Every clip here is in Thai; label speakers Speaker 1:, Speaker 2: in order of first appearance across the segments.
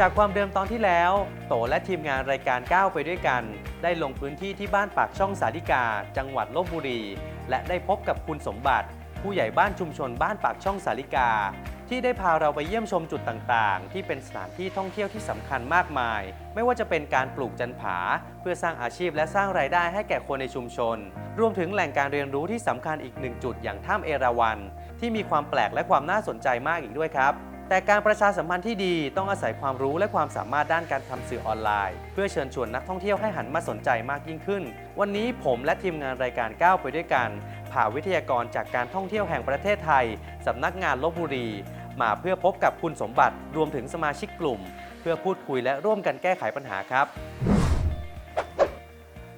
Speaker 1: จากความเดิมตอนที่แล้ว โตและทีมงานรายการก้าวไปด้วยกัน ได้ลงพื้นที่ที่บ้านปากช่องสาธิกา จังหวัดลบบุรี และได้พบกับคุณสมบัติ ผู้ใหญ่บ้านชุมชนบ้านปากช่องสาธิกา ที่ได้พาเราไปเยี่ยมชมจุดต่างๆ ที่เป็นสถานที่ท่องเที่ยวที่สำคัญมากมาย ไม่ว่าจะเป็นการปลูกจันผา เพื่อสร้างอาชีพและสร้างรายได้ให้แก่คนในชุมชน รวมถึงแหล่งการเรียนรู้ที่สำคัญอีกหนึ่งจุดอย่างถ้ำเอราวัณที่มีความแปลกและความน่าสนใจมากอีกด้วยครับ แต่การประชาสัมพันธ์ที่ดีต้องอาศัยความรู้และความสามารถด้านการทำสื่อออนไลน์ เพื่อเชิญชวนนักท่องเที่ยวให้หันมาสนใจมากยิ่งขึ้น วันนี้ผมและทีมงานรายการก้าวไปด้วยกันพาวิทยากรจากการท่องเที่ยวแห่งประเทศไทยสำนักงานลบบุรี มาเพื่อพบกับคุณสมบัติรวมถึงสมาชิกกลุ่ม เพื่อพูดคุยและร่วมกันแก้ไขปัญหาครับ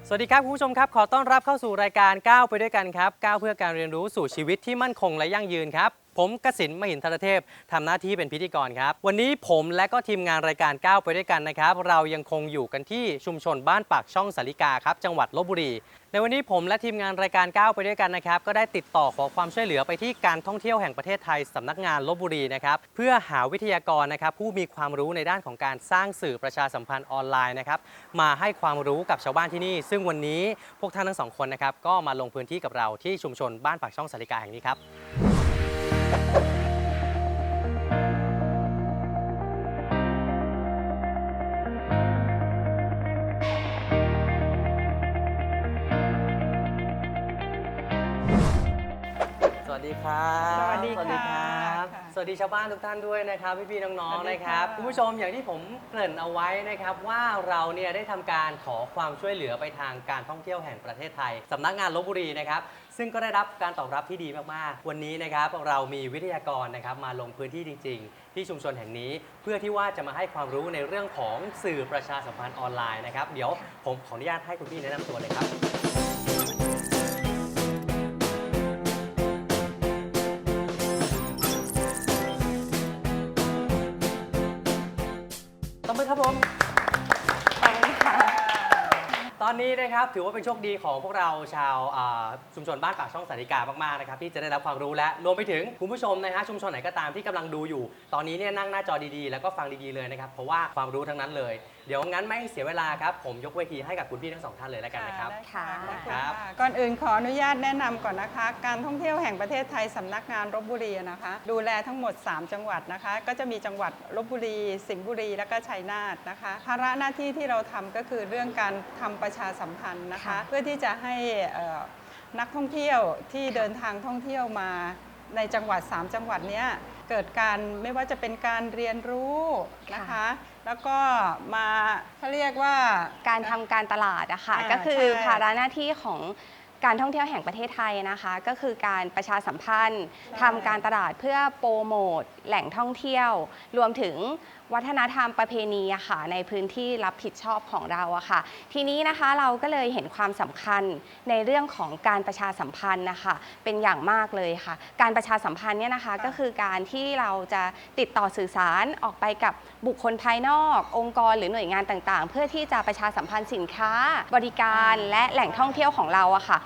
Speaker 1: สวัสดีครับคุณผู้ชมครับ ขอต้อนรับเข้าสู่รายการก้าวไปด้วยกันครับก้าวเพื่อการเรียนรู้สู่ชีวิตที่มั่นคงและยั่งยืนครับผมกสินมหินทรเทพทำหน้าที่เป็นพิธีกรครับ วันนี้ผมและก็ทีมงานรายการก้าวไปด้วยกันนะครับ เรายังคงอยู่กันที่ชุมชนบ้านปากช่องสาลิกาครับ จังหวัดลบบุรี ในวันนี้ผมและทีมงานรายการก้าวไปด้วยกันนะครับ ก็ได้ติดต่อขอความช่วยเหลือไปที่การท่องเที่ยวแห่งประเทศไทยสำนักงานลบบุรีนะครับ เพื่อหาวิทยากรนะครับ ผู้มีความรู้ในด้านของการสร้างสื่อประชาสัมพันธ์ออนไลน์นะครับมาให้ความรู้กับชาวบ้านที่นี่ ซึ่งวันนี้พวกท่านทั้งสองคนนะครับก็มาลงพื้นที่กับเราที่ชุมชนบ้านปากช่องสาลิกาแห่งนี้ครับ ดีครับ
Speaker 2: สวัสดีค่ะ
Speaker 1: ครับ
Speaker 2: ค่ะ
Speaker 1: สวัสดีชาวบ้านทุกท่านด้วยนะครับ พี่ๆน้อง
Speaker 2: สวัส
Speaker 1: ๆ
Speaker 2: ดี
Speaker 1: นะครับ
Speaker 2: ค่ะ
Speaker 1: คุณผู้ชมอย่างที่ผมเกริ่นเอาไว้นะครับ ว่าเราเนี่ยได้ทำการขอความช่วยเหลือไปทางการท่องเที่ยวแห่งประเทศไทยสำนักงานลบบุรีนะครับ ซึ่งก็ได้รับการตอบรับที่ดีมากๆ วันนี้นะครับเรามีวิทยากรนะครับมาลงพื้นที่จริง ๆ ที่ชุมชนแห่งนี้ เพื่อที่ว่าจะมาให้ความรู้ในเรื่องของสื่อประชาสัมพันธ์ออนไลน์นะครับ เดี๋ยวผมขออนุญาตให้คุณพี่แนะนำตัวเลยครับ อนนี้นะครับถือว่าเป็นโชคดีของพวกเราชาวอ่าชุมชนบ้านปากช่องสาริกามากๆนะครับที่จะได้รับความรู้และรวมไปถึงคุณผู้ชมนะฮะชุมชนไหนก็ตามที่กำลังดูอยู่ ตอนนี้เนี่ยนั่งหน้าจอดีๆ แล้วก็ฟังดีๆเลยนะครับเพราะว่าความรู้ทั้งนั้นเลย เดี๋ยวงั้นไม่ให้เสียเวลาครับ ผมยกเวทีให้กับคุณพี่ทั้งสองท่านเลยแล้วกันนะครับ
Speaker 2: ค่ะ
Speaker 1: ครับ
Speaker 2: ก่อนอื่นขออนุญาตแนะนำก่อนนะคะ การท่องเที่ยวแห่งประเทศไทยสำนักงานลบบุรีนะคะ ดูแลทั้งหมด 3 จังหวัดนะคะ ก็จะมีจังหวัดลบบุรี สิงห์บุรี และก็ชัยนาทนะคะ ภาระหน้าที่ที่เราทำก็คือเรื่องการทำประชาสัมพันธ์นะคะ
Speaker 3: ค่ะ
Speaker 2: เพื่อที่จะให้เอ่อนักท่องเที่ยวที่เดินทางท่องเที่ยวมาในจังหวัด 3 จังหวัดเนี้ยเกิดการไม่ว่าจะเป็นการเรียนรู้นะคะ แล้วก็มาเขาเรียกว่า
Speaker 3: การทำการตลาดอะค่ะ
Speaker 2: อ่า
Speaker 3: ก็คือ
Speaker 2: ใช่
Speaker 3: ภาระหน้าที่ของ การท่องเที่ยวแห่งประเทศไทยนะคะ ก็คือการประชาสัมพันธ์
Speaker 2: ใช่
Speaker 3: ทำการตลาดเพื่อโปรโมทแหล่งท่องเที่ยว รวมถึงวัฒนธรรมประเพณีอะค่ะในพื้นที่รับผิดชอบของเราอะค่ะ ทีนี้นะคะเราก็เลยเห็นความสำคัญในเรื่องของการประชาสัมพันธ์นะคะเป็นอย่างมากเลยค่ะ การประชาสัมพันธ์เนี่ยนะคะก็คือการที่เราจะติดต่อสื่อสารออกไปกับบุคคลภายนอก องค์กรหรือหน่วยงานต่างๆ เพื่อที่จะประชาสัมพันธ์สินค้า บริการและแหล่งท่องเที่ยวของเราอะค่ะ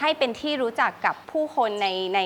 Speaker 3: ให้เป็นที่รู้จักกับผู้คนในใน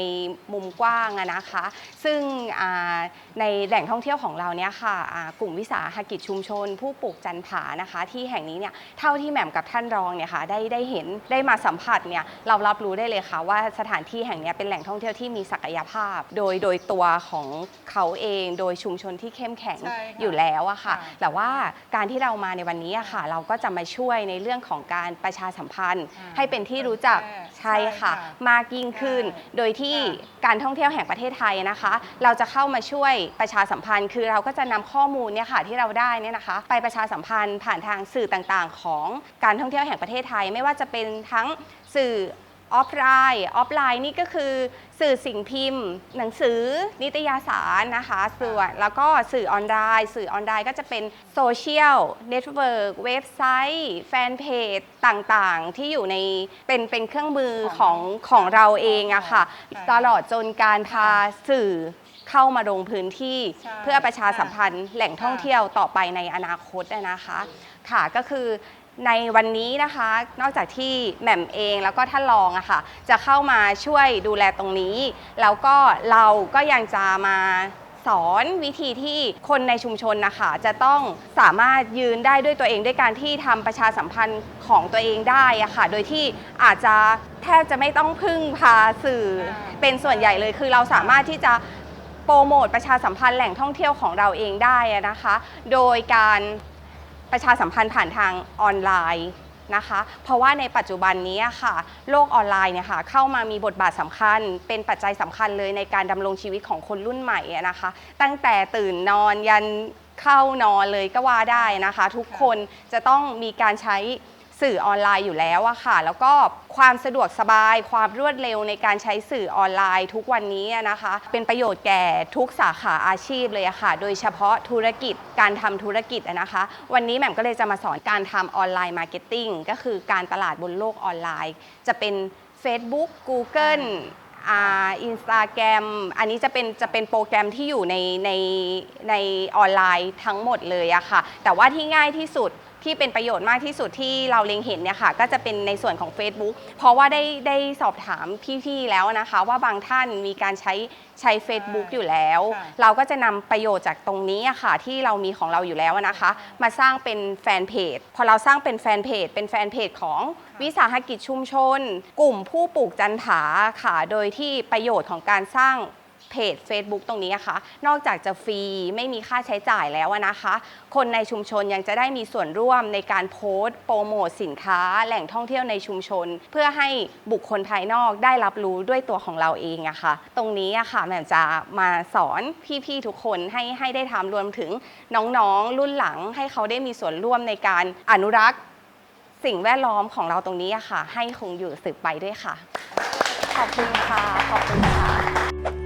Speaker 3: มุมกว้างอะนะคะ ซึ่งอ่าในแหล่งท่องเที่ยวของเราเนี่ยค่ะอ่ากลุ่มวิสาหกิจชุมชน ผู้ปลูกจันผานะคะ ที่แห่งนี้เนี่ยเท่าที่แหม่มกับท่านรองเนี่ยค่ะได้ได้เห็นได้มาสัมผัสเนี่ยเรารับรู้ได้เลยค่ะ ว่าสถานที่แห่งเนี้ยเป็นแหล่งท่องเที่ยวที่มีศักยภาพ โดยโดยตัวของเขาเองโดยชุมชนที่เข้มแข็ง
Speaker 2: ใช่ค่ะ
Speaker 3: อยู่แล้วอะค่ะ
Speaker 2: ค่ะ
Speaker 3: แต่ว่าการที่เรามาในวันนี้อะค่ะ เราก็จะมาช่วยในเรื่องของการประชาสัมพันธ์
Speaker 2: อ่า
Speaker 3: ให้เป็นที่รู้จัก
Speaker 2: ใช่
Speaker 3: ใช่ค่ะ
Speaker 2: ค่ะ
Speaker 3: มากยิ่งขึ้น
Speaker 2: ใช่
Speaker 3: โดยที่
Speaker 2: ค่ะ
Speaker 3: การท่องเที่ยวแห่งประเทศไทยนะคะ เราจะเข้ามาช่วยประชาสัมพันธ์ คือเราก็จะนำข้อมูลเนี่ยค่ะที่เราได้เนี่ยนะคะ ไปประชาสัมพันธ์ผ่านทางสื่อต่างๆ ของการท่องเที่ยวแห่งประเทศไทย ไม่ว่าจะเป็นทั้งสื่อ ออฟไลน์ออฟไลน์นี่ก็คือสื่อสิ่งพิมพ์ หนังสือ นิตยสารนะคะส่วนแล้วก็สื่อออนไลน์ สื่อออนไลน์ก็จะเป็นโซเชียลเน็ตเวิร์กเว็บไซต์ แฟนเพจต่างๆ ที่อยู่ในเป็นเป็นเครื่องมือของของเราเองอะค่ะ
Speaker 2: ค่ะ
Speaker 3: ตลอดจนการพาสื่อเข้ามาลงพื้นที่
Speaker 2: ใช่
Speaker 3: เพื่อประชาสัมพันธ์แหล่งท่องเที่ยวต่อไปในอนาคตอะนะคะ ค่ะก็คือ ในวันนี้นะคะ นอกจากที่แหม่มเองแล้วก็ท่านรองอะค่ะ จะเข้ามาช่วยดูแลตรงนี้ แล้วก็เราก็ยังจะมาสอนวิธีที่คนในชุมชนนะคะจะต้องสามารถยืนได้ด้วยตัวเองด้วยการที่ทำประชาสัมพันธ์ของตัวเองได้อะค่ะ โดยที่อาจจะแทบจะไม่ต้องพึ่งพาสื่อเป็นส่วนใหญ่เลยคือเราสามารถที่จะโปรโมทประชาสัมพันธ์แหล่งท่องเที่ยวของเราเองได้นะคะ โดยการ ประชาสัมพันธ์ผ่านทางออนไลน์นะคะ เพราะว่าในปัจจุบันนี้ค่ะ โลกออนไลน์เนี่ยค่ะเข้ามามีบทบาทสำคัญ เป็นปัจจัยสำคัญเลยในการดำรงชีวิตของคนรุ่นใหม่นะคะ ตั้งแต่ตื่นนอนยันเข้านอนเลยก็ว่าได้นะคะ ทุกคนจะต้องมีการใช้ สื่อออนไลน์อยู่แล้วอะค่ะ แล้วก็ความสะดวกสบาย ความรวดเร็วในการใช้สื่อออนไลน์ทุกวันนี้อะนะคะ เป็นประโยชน์แก่ทุกสาขาอาชีพเลยอะค่ะ โดยเฉพาะธุรกิจการทำธุรกิจอะนะคะ วันนี้แหม่มก็เลยจะมาสอนการทำออนไลน์มาร์เก็ตติ้งก็คือการตลาดบนโลกออนไลน์ จะเป็น Facebook Google อ่าอินสตาแกรมอันนี้จะเป็นจะเป็นโปรแกรมที่อยู่ในในในออนไลน์ทั้งหมดเลยอะค่ะ แต่ว่าที่ง่ายที่สุด ที่เป็นประโยชน์มากที่สุดที่เราเล็งเห็นเนี่ยค่ะก็จะเป็นในส่วนของ Facebook เพราะว่าได้ได้สอบถามพี่ๆแล้วนะคะ ว่าบางท่านมีการใช้ใช้ Facebook อยู่แล้ว
Speaker 2: ค่ะ
Speaker 3: เราก็จะนำประโยชน์จากตรงนี้อะค่ะที่เรามีของเราอยู่แล้วนะคะ มาสร้างเป็นแฟนเพจพอเราสร้างเป็นแฟนเพจ เป็นแฟนเพจของวิสาหกิจชุมชน กลุ่มผู้ปลูกจันถาค่ะโดยที่ประโยชน์ของการสร้าง เพจ Facebook ตรงนี้นะคะ นอกจากจะฟรีไม่มีค่าใช้จ่ายแล้วนะคะ คนในชุมชนยังจะได้มีส่วนร่วมในการโพสต์โปรโมทสินค้า แหล่งท่องเที่ยวในชุมชน เพื่อให้บุคคลภายนอกได้รับรู้ด้วยตัวของเราเองอะค่ะ ตรงนี้อะค่ะแหม่มจะมาสอนพี่ๆทุกคนให้ให้ได้ทำรวมถึงน้องๆรุ่นหลังให้เขาได้มีส่วนร่วมในการอนุรักษ์สิ่งแวดล้อมของเราตรงนี้อะค่ะ ให้คงอยู่สืบไปด้วยค่ะ ขอบคุณค่ะ ขอบคุณค่ะ